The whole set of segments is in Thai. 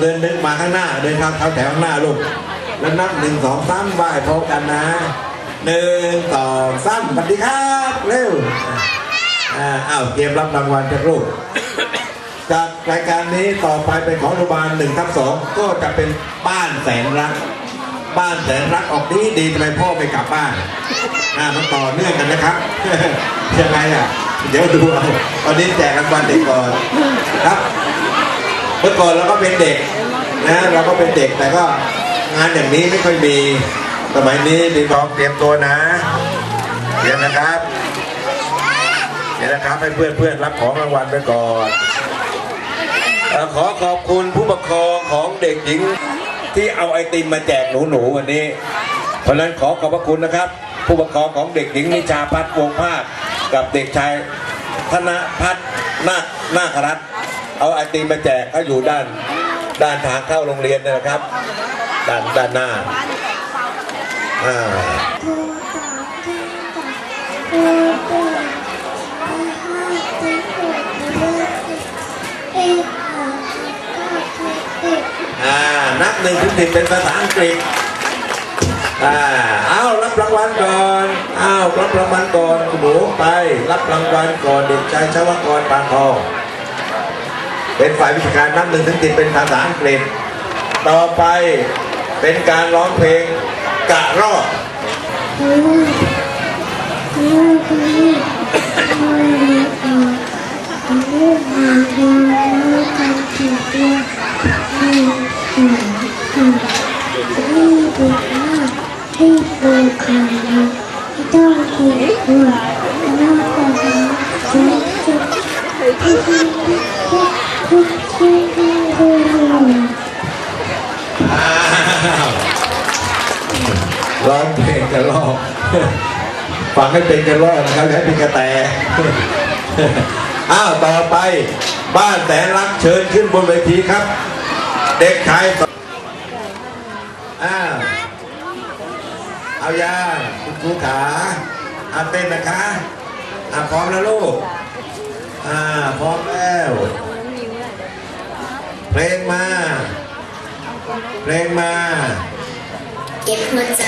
เดินเดินมาข้างหน้าเดินครับเท้าแถวข้างหน้าลูกแล้วนับหนึ่งสองสามไหว้พร้อมกันนะหนึ่งสองสามสวัสดีครับเร็วอ้าวเตรียมรับรางวัลจากลูกจากรายการนี้ต่อไปเป็นของอนุบาลหนึ่งทับสองก็จะเป็นบ้านแสนรัก บ้านแสนรักออกดีดีทำไมพ่อไม่กลับบ้านอ่ามันต่อเนื่องกันนะครับยังไงอะเดี๋ยวดูเอาตอนนี้แจกรางวัลเด็กก่อนครับ เมื่อก่อนเราก็เป็นเด็กนะเราก็เป็นเด็กแต่ก็งานอย่างนี้ไม่ค่อยมีสมัยนี้ดีทองเตรียมตัวนะเตรียมนะครับเดี๋ยวนะครับให้เพื่อนเพื่อนรับของรางวัลไปก่อนอขอขอบคุณผู้ปกครองของเด็กหญิงที่เอาไอติมมาแจกหนูๆวันนี้ เพราะฉะนั้นขอขอบพระคุณนะครับ ผู้ปกครองของเด็กหญิงนิชาพัฒน์วงภาคกับเด็กชายธนพัฒน์นาคนาครัตน์ เอาไอติมมาแจกเขาอยู่ด้าน ด้านทางเข้าโรงเรียนนะครับ ด้านด้านหน้าอ่าอ่านับหนึ่งถึงสิบเป็นภาษาอังกฤษอ่าเอารับรางวัลก่อนเอารับรางวัลก่อนคุณหนูไป รับรางวัลก่อนเด็กชายชวกรปานทอง เป็นฝ่ายวิชาการนับหนึ่งถึงสิบเป็นภาษาอังกฤษ ต่อไปเป็นการร้องเพลงกะรอกที่ดูคำที่ต้องกินหัวแร้องเพลงกระรอกฟังให้เป็นกระรอกนะครับอย่าให้เป็นกระแตอ้าวต่อไปบ้านแสนรักเชิญขึ้นบนเวทีครับ เด็กชายสอ้าวเอายาคุณครูขาอาเต้นนะคะอาพร้อมแล้วลูกอ่าพร้อมแล้วเพลงมาเพลงมา เก็บหัวใจ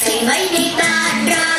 ใส่ไว้ในบ้านเรา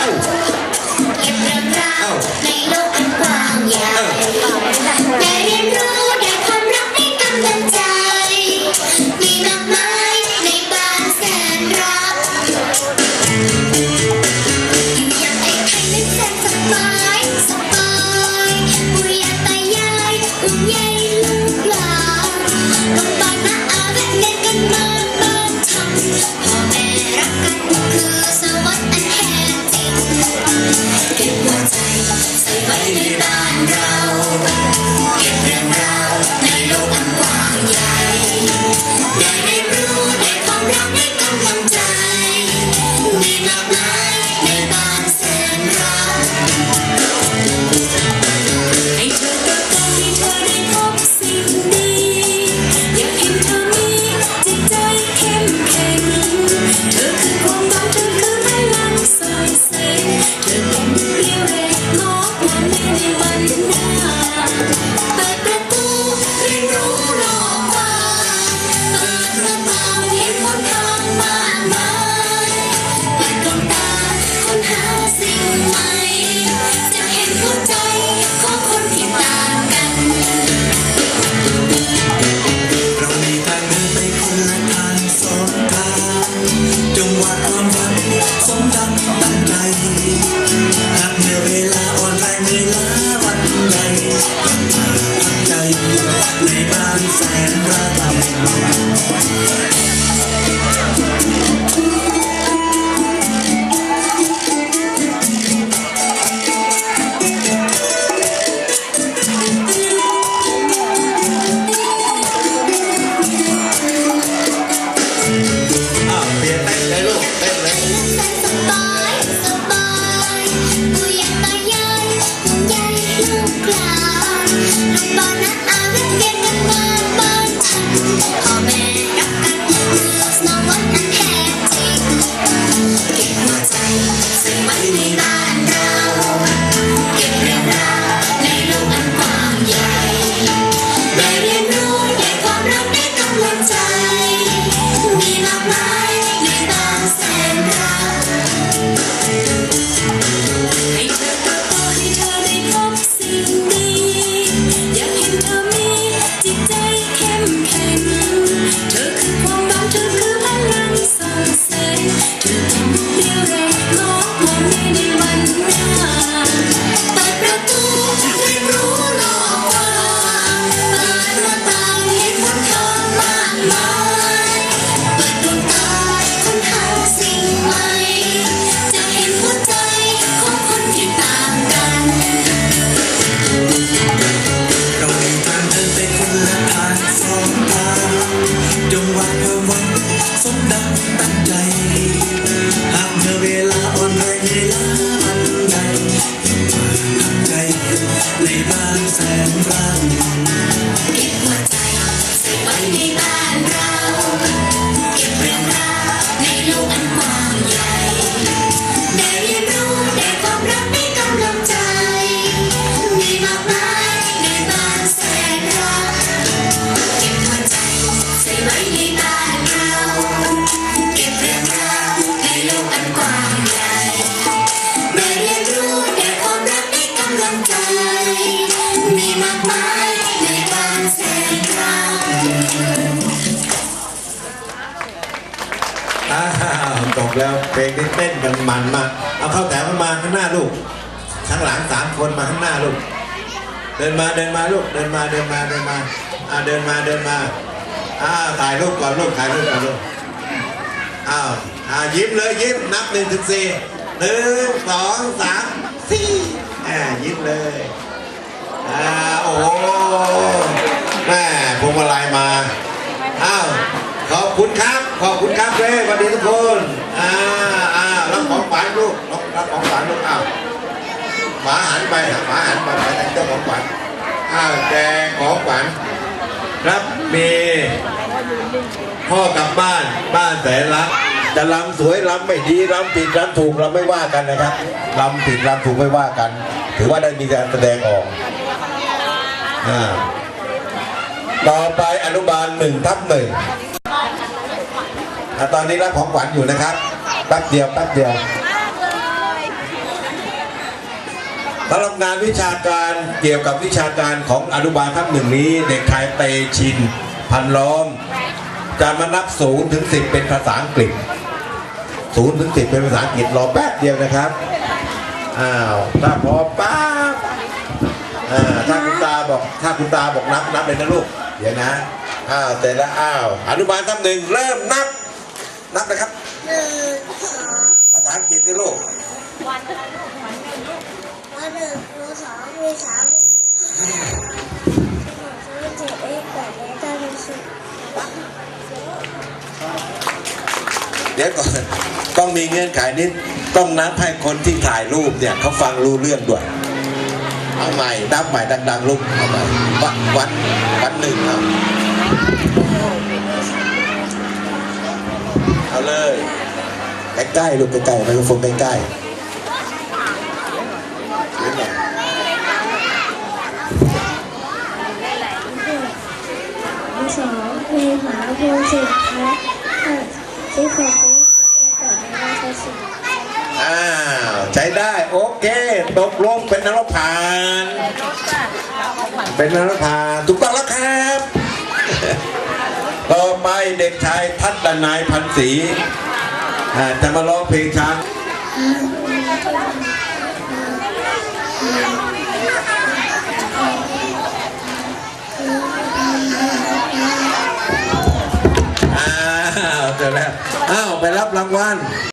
Bonnet. มีกแล้วจบแล้วเพลงนี้เต้นกันมันมาเอาเข้าแถวมาข้างหน้าลูกข้างหลังสามคนมาข้างหน้าลูก เดินมาเดินมาลูกเดินมาเดินมาเดินมาอ่าเดินมาเดินมาอ่าถ่ายรูปก่อนลูกถ่ายรูปก่อนลูกอ้าวอ่ายิ้มเลยยิ้มนับหนึ่งถึงสี่หนึ่งสองสามสี่อ่ายิ้มเลย อ่าโอ้โหแม่พวงมาลัยมาอ้าวขอบคุณครับขอบคุณครับเว้ยสวัสดีทุกคนอ่าอ่ารับของฝันลูกรับรับของฝันลูกอ้าวหมาหันไปหมาหันมาไปทางเจ้าของขวัญอ้าวแจกของขวัญครับมีพ่อกลับบ้านบ้านแสนรักจะลำสวยลำไม่ดีลำผิดลำถูกเราไม่ว่ากันนะครับลำผิดลำถูกไม่ว่ากัน ถือว่าได้มีการแสดงออก ต่อไปอนุบาลหนึ่งทับหนึ่งตอนนี้รับของขวัญอยู่นะครับแป๊บเดียวแป๊บเดียวสำหรับงานวิชาการเกี่ยวกับวิชาการของอนุบาลทับหนึ่งนี้ เด็กชายเตชิน พันล้อมจะมานับศูนย์ถึงสิบเป็นภาษาอังกฤษศูนย์ถึงสิบเป็นภาษาอังกฤษรอแป๊บเดียวนะครับ อ้าว ถ้าพอป๊าบอ่าถ้าคุณตา บอกถ้าคุณตาบอกนับนับเลยนะลูกเดี๋ยวนะอ้าวแต่ละอ้าวอนุบาลทับหนึ่งเริ่มนับ นับนะครับหนึ่งสองภาษาอังกฤษนะลูกวันหนึ่งวันสองวันสามวันเจ็ดวันแปดวันเก้าวันสิบเดี๋ยวก่อนต้องมีเงื่อนไขนิดต้องนับให้คนที่ถ่ายรูปเนี่ยเขาฟังรู้เรื่องด้วย เอาใหม่นับใหม่ดังๆลูกเอาใหม่วัดวัดวัดหนึ่งเอาเอาเลยใกล้ๆลูกใกล้ๆไมโครโฟนใกล้ๆเดี๋ยวหน่อยวันสองเพลงหาเพลงสิบค่ะที่ขอบคุณแต่ไม่ได้ใช้สิบ อ้าวใช้ได้โอ เคตกลงเป็นนรพาน เป็นนรพานถูกต้องแล้วครับ ต่อไปเด็กชายทัศนายพันศรีอ่าจะมาร้องเพลงช้างอ้าวเจอแล้ว อ้าว ไปรับรางวัล